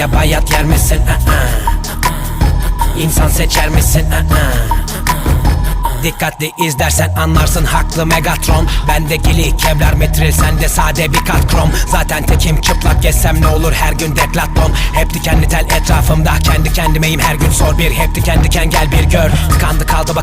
Ya bayat yer misin? Aa. İnsan seçer misin? Dikkatli izlersen anlarsın haklı Megatron Bende gili kevlar metril sende sade bir kat krom Zaten tekim çıplak gezsem ne olur her gün deklatlon Hep dikenli tel etrafımda kendi kendimeyim her gün sor bir Hep diken diken gel bir gör Tıkandı kaldı bak